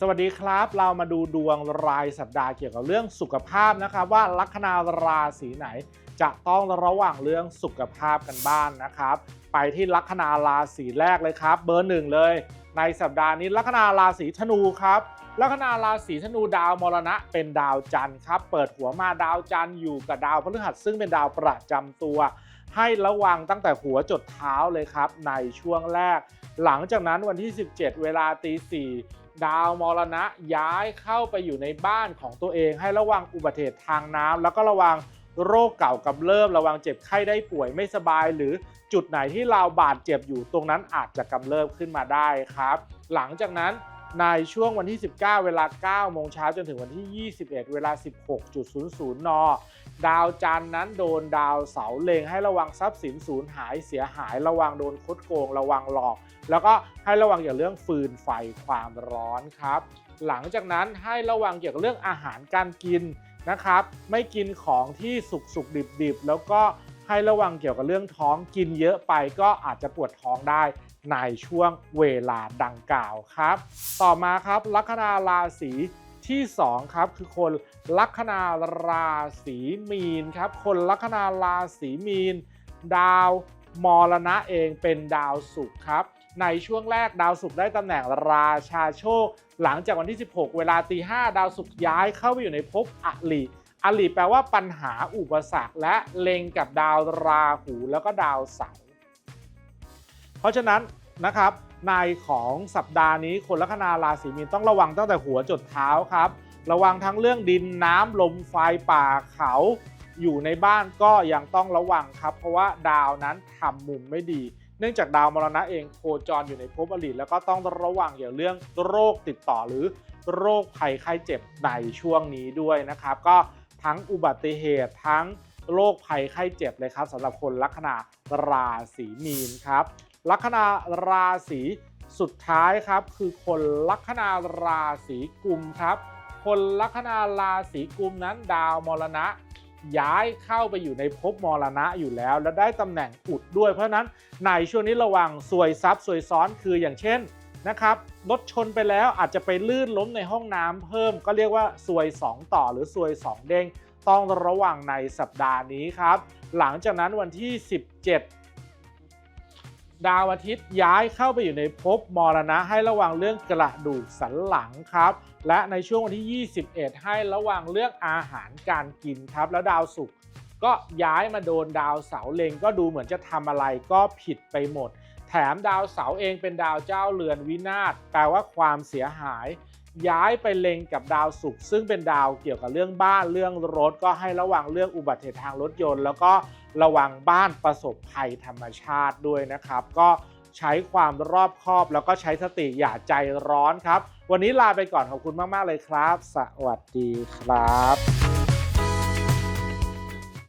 สวัสดีครับ เรามาดูดวงรายสัปดาห์เกี่ยวกับเรื่องสุขภาพนะครับ ว่าลัคนาราศีไหนจะต้องระวังเรื่องสุขภาพกันบ้างนนะครับ ไปที่ลัคนาราศีแรกเลยครับ เบอร์หนึ่งเลย ในสัปดาห์นี้ลัคนาราศีธนูครับลัคนาราศีธนูดาวมรณะเป็นดาวจันทร์ครับ เปิดหัวมาดาวจันทร์อยู่กับดาวพฤหัสซึ่งเป็นดาวประจำตัว ให้ระวังตั้งแต่หัวจดเท้าเลยครับ ในช่วงแรก หลังจากนั้นวันที่ 17 เวลาตีสี่ ดาวมรณะย้ายเข้าไปอยู่ในบ้านของตัวเอง ให้ระวังอุบัติเหตุทางน้ำแล้วก็ระวังโรคเก่ากำเริบระวังเจ็บไข้ได้ป่วยไม่สบาย หรือจุดไหนที่เราบาดเจ็บอยู่ตรงนั้นอาจจะกำเริบขึ้นมาได้ครับ หลังจากนั้น ในช่วงวันที่ 19 เวลา 9 โมงเช้าจนถึงวันที่ 21 เวลา 16.00 น ดาวจันนั้นโดนดาวเสาเลงให้ระวังทรัพย์สินสูญหายเสียหาย ระวังโดนคดโกง ระวังหลอก แล้วก็ให้ระวังเกี่ยวเรื่องฟืนไฟความร้อนครับ หลังจากนั้นให้ระวังเกี่ยวกับเรื่องอาหารการกินนะครับ ไม่กินของที่สุกสุกดิบดิบแล้วก็ ให้ระวังเกี่ยวกับเรื่องท้องกินเยอะไปก็อาจจะปวดท้องได้ในช่วงเวลาดังกล่าวครับ ต่อมาครับลัคนาราศีที่ 2 ครับ คือคนลัคนาราศีมีนครับ คนลัคนาราศีมีน ดาวมรณะเองเป็นดาวศุกร์ครับ ในช่วงแรกดาวศุกร์ได้ตำแหน่งราชาโชค หลังจากวันที่ 16 เวลาตี5ดาวศุกร์ย้ายเข้าไปอยู่ในภพอลิ อลิแปลว่าปัญหาอุปสรรคและเล็งกับดาวราหูแล้วก็ดาวเสาร์เพราะฉะนั้นนะครับในของสัปดาห์นี้คนลัคนาราศีมีนต้องระวังตั้งแต่หัวจดเท้าครับ ระวังทั้งเรื่องดินน้ำลมไฟป่าเขาอยู่ในบ้านก็ยังต้องระวังครับ เพราะว่าดาวนั้นทำมุมไม่ดี เนื่องจากดาวมรณะเองโคจรอยู่ในภพอริแล้วก็ต้องระวังเกี่ยวเรื่องโรคติดต่อหรือโรคภัยไข้เจ็บในช่วงนี้ด้วยนะครับ ก็ ทั้งอุบัติเหตุทั้งโรคภัยไข้เจ็บเลยครับสำหรับคนลัคนาราศีมีนครับลัคนาราศีสุดท้ายครับ คือคนลัคนาราศีกุมครับ คนลัคนาราศีกุมนั้นดาวมรณะ ย้ายเข้าไปอยู่ในภพมรณะอยู่แล้ว และได้ตำแหน่งอุดด้วยเพราะฉะนั้นในช่วงนี้ระวังซวยซับซวยซ้อนคืออย่างเช่น นะครับรถชนไปแล้วอาจจะไปลื่นล้มในห้องน้ำเพิ่ม ก็เรียกว่าซวย 2 ต่อหรือซวย 2 เด้งต้องระวังในสัปดาห์นี้ครับ หลังจากนั้นวันที่ 17 ดาวอาทิตย์ย้ายเข้าไปอยู่ในภพมรณะให้ระวังเรื่องกระดูกสันหลังครับ และในช่วงวันที่ 21 ให้ระวังเรื่องอาหารการกินครับ แล้วดาวศุกร์ก็ย้ายมาโดนดาวเสาเล็งก็ดูเหมือนจะทำอะไรก็ผิดไปหมด แถมดาวเสาร์เองเป็นดาวเจ้าเรือนวินาศแปลว่าความเสียหาย ย้ายไปเล็งกับดาวศุกร์ซึ่งเป็นดาวเกี่ยวกับเรื่องบ้านเรื่องรถ ก็ให้ระวังเรื่องอุบัติเหตุทางรถยนต์ แล้วก็ระวังบ้านประสบภัยธรรมชาติด้วยนะครับ ก็ใช้ความรอบคอบ แล้วก็ใช้สติอย่าใจร้อนครับ วันนี้ลาไปก่อนขอบคุณมาก ๆ เลยครับ สวัสดีครับ